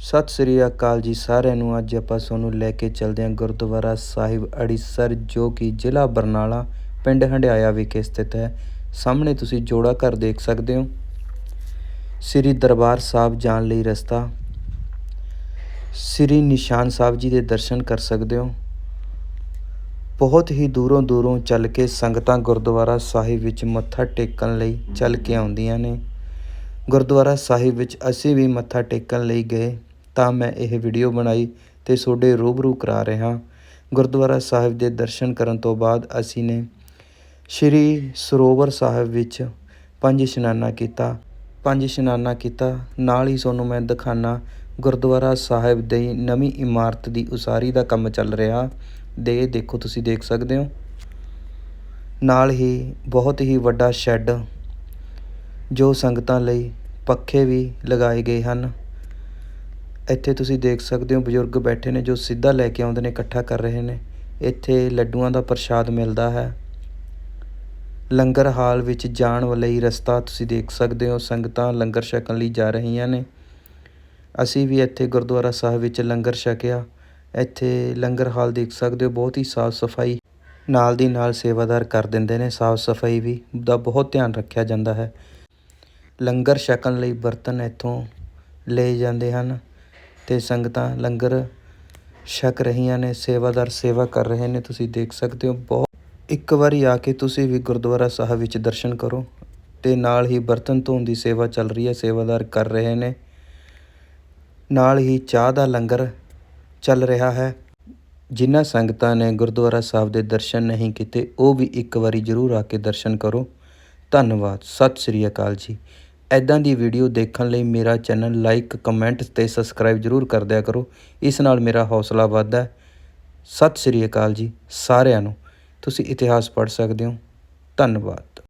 ਸਤਿ ਸ੍ਰੀ ਅਕਾਲ ਜੀ ਸਾਰਿਆਂ ਨੂੰ। ਅੱਜ ਆਪਾਂ ਤੁਹਾਨੂੰ ਲੈ ਕੇ ਚੱਲਦੇ ਹਾਂ ਗੁਰਦੁਆਰਾ ਸਾਹਿਬ ਅੜੀਸਰ, ਜੋ ਕਿ ਜ਼ਿਲ੍ਹਾ ਬਰਨਾਲਾ, ਪਿੰਡ ਹੰਡਿਆਇਆ ਵਿਖੇ ਸਥਿਤ ਹੈ। ਸਾਹਮਣੇ ਤੁਸੀਂ ਜੋੜਾ ਘਰ ਦੇਖ ਸਕਦੇ ਹੋ। ਸ੍ਰੀ ਦਰਬਾਰ ਸਾਹਿਬ ਜਾਣ ਲਈ ਰਸਤਾ। ਸ੍ਰੀ ਨਿਸ਼ਾਨ ਸਾਹਿਬ ਜੀ ਦੇ ਦਰਸ਼ਨ ਕਰ ਸਕਦੇ ਹੋ। ਬਹੁਤ ਹੀ ਦੂਰੋਂ ਦੂਰੋਂ ਚੱਲ ਕੇ ਸੰਗਤਾਂ ਗੁਰਦੁਆਰਾ ਸਾਹਿਬ ਵਿੱਚ ਮੱਥਾ ਟੇਕਣ ਲਈ ਚੱਲ ਕੇ ਆਉਂਦੀਆਂ ਨੇ। ਗੁਰਦੁਆਰਾ ਸਾਹਿਬ ਵਿੱਚ ਅਸੀਂ ਵੀ ਮੱਥਾ ਟੇਕਣ ਲਈ ਗਏ। ਤਾਂ ਮੈਂ ਇਹ ਵੀਡੀਓ ਬਣਾਈ ਤੇ ਤੁਹਾਡੇ ਰੂਬਰੂ ਕਰਾ ਰਿਹਾ ਗੁਰਦੁਆਰਾ ਸਾਹਿਬ ਦੇ ਦਰਸ਼ਨ ਕਰਨ ਤੋਂ ਬਾਅਦ ਅਸੀਂ ਨੇ ਸ਼੍ਰੀ ਸਰੋਵਰ ਸਾਹਿਬ ਵਿੱਚ ਪੰਜ ਇਸ਼ਨਾਨਾ ਕੀਤਾ। ਪੰਜ ਇਸ਼ਨਾਨਾ ਕੀਤਾ, ਨਾਲ ਹੀ ਤੁਹਾਨੂੰ ਮੈਂ ਦਿਖਾਣਾ ਗੁਰਦੁਆਰਾ ਸਾਹਿਬ ਦੀ ਨਵੀਂ ਇਮਾਰਤ ਦੀ ਉਸਾਰੀ ਦਾ ਕੰਮ ਚੱਲ ਰਿਹਾ। ਦੇ ਦੇਖੋ, ਤੁਸੀਂ ਦੇਖ ਸਕਦੇ ਹੋ। ਨਾਲ ਹੀ ਬਹੁਤ ਹੀ ਵੱਡਾ ਸ਼ੈੱਡ, ਜੋ ਸੰਗਤਾਂ ਲਈ ਪੱਖੇ ਵੀ ਲਗਾਏ ਗਏ ਹਨ। ਇੱਥੇ ਤੁਸੀਂ ਦੇਖ ਸਕਦੇ ਹੋ ਬਜ਼ੁਰਗ ਬੈਠੇ ਨੇ ਜੋ ਸਿੱਧਾ ਲੈ ਕੇ ਆਉਂਦੇ ਨੇ, ਇਕੱਠਾ ਕਰ ਰਹੇ ਨੇ। ਇੱਥੇ ਲੱਡੂਆਂ ਦਾ ਪ੍ਰਸ਼ਾਦ ਮਿਲਦਾ ਹੈ। ਲੰਗਰ ਹਾਲ ਵਿੱਚ ਜਾਣ ਲਈ ਰਸਤਾ ਤੁਸੀਂ ਦੇਖ ਸਕਦੇ ਹੋ, ਸੰਗਤਾਂ ਲੰਗਰ ਛਕਣ ਲਈ ਜਾ ਰਹੀਆਂ ਨੇ। ਅਸੀਂ ਵੀ ਇੱਥੇ ਗੁਰਦੁਆਰਾ ਸਾਹਿਬ ਵਿੱਚ ਲੰਗਰ ਛਕਿਆ। ਇੱਥੇ ਲੰਗਰ ਹਾਲ ਦੇਖ ਸਕਦੇ ਹੋ, ਬਹੁਤ ਹੀ ਸਾਫ਼ ਸਫ਼ਾਈ ਨਾਲ ਦੀ ਨਾਲ ਸੇਵਾਦਾਰ ਕਰ ਦਿੰਦੇ ਨੇ। ਸਾਫ਼ ਸਫ਼ਾਈ ਵੀ ਦਾ ਬਹੁਤ ਧਿਆਨ ਰੱਖਿਆ ਜਾਂਦਾ ਹੈ। ਲੰਗਰ ਛਕਣ ਲਈ ਬਰਤਨ ਇੱਥੋਂ ਲਏ ਜਾਂਦੇ ਹਨ। ਤੇ ਸੰਗਤਾਂ, ਲੰਗਰ ਛਕ ਰਹੀਆਂ ਨੇ, ਸੇਵਾਦਾਰ ਸੇਵਾ ਕਰ ਰਹੇ ਨੇ, ਤੁਸੀਂ ਦੇਖ ਸਕਦੇ ਹੋ, ਬਹੁਤ। ਇੱਕ ਵਾਰੀ ਆ ਕੇ ਤੁਸੀਂ ਵੀ ਗੁਰਦੁਆਰਾ ਸਾਹਿਬ ਵਿੱਚ ਦਰਸ਼ਨ ਕਰੋ ਤੇ ਨਾਲ ਹੀ ਬਰਤਨ ਧੋਣ ਦੀ ਸੇਵਾ ਚੱਲ ਰਹੀ ਹੈ, ਸੇਵਾਦਾਰ ਕਰ ਰਹੇ ਨੇ। ਨਾਲ ਹੀ ਚਾਹ ਦਾ ਲੰਗਰ ਚੱਲ ਰਿਹਾ ਹੈ। ਜਿਨ੍ਹਾਂ ਸੰਗਤਾਂ ਨੇ ਗੁਰਦੁਆਰਾ ਸਾਹਿਬ ਦੇ ਦਰਸ਼ਨ ਨਹੀਂ ਕੀਤੇ, ਉਹ ਵੀ ਇੱਕ ਵਾਰੀ ਜ਼ਰੂਰ ਆ ਕੇ ਦਰਸ਼ਨ ਕਰੋ। ਧੰਨਵਾਦ, ਸਤਿ ਸ੍ਰੀ ਅਕਾਲ ਜੀ। ਇੱਦਾਂ ਦੀ ਵੀਡੀਓ ਦੇਖਣ ਲਈ ਮੇਰਾ ਚੈਨਲ ਲਾਈਕ, ਕਮੈਂਟ ਅਤੇ ਸਬਸਕ੍ਰਾਈਬ ਜ਼ਰੂਰ ਕਰ ਦਿਆ ਕਰੋ। ਇਸ ਨਾਲ ਮੇਰਾ ਹੌਸਲਾ ਵੱਧਦਾ ਹੈ। ਸਤਿ ਸ੍ਰੀ ਅਕਾਲ ਜੀ ਸਾਰਿਆਂ ਨੂੰ। ਤੁਸੀਂ ਇਤਿਹਾਸ ਪੜ੍ਹ ਸਕਦੇ ਹੋ। ਧੰਨਵਾਦ।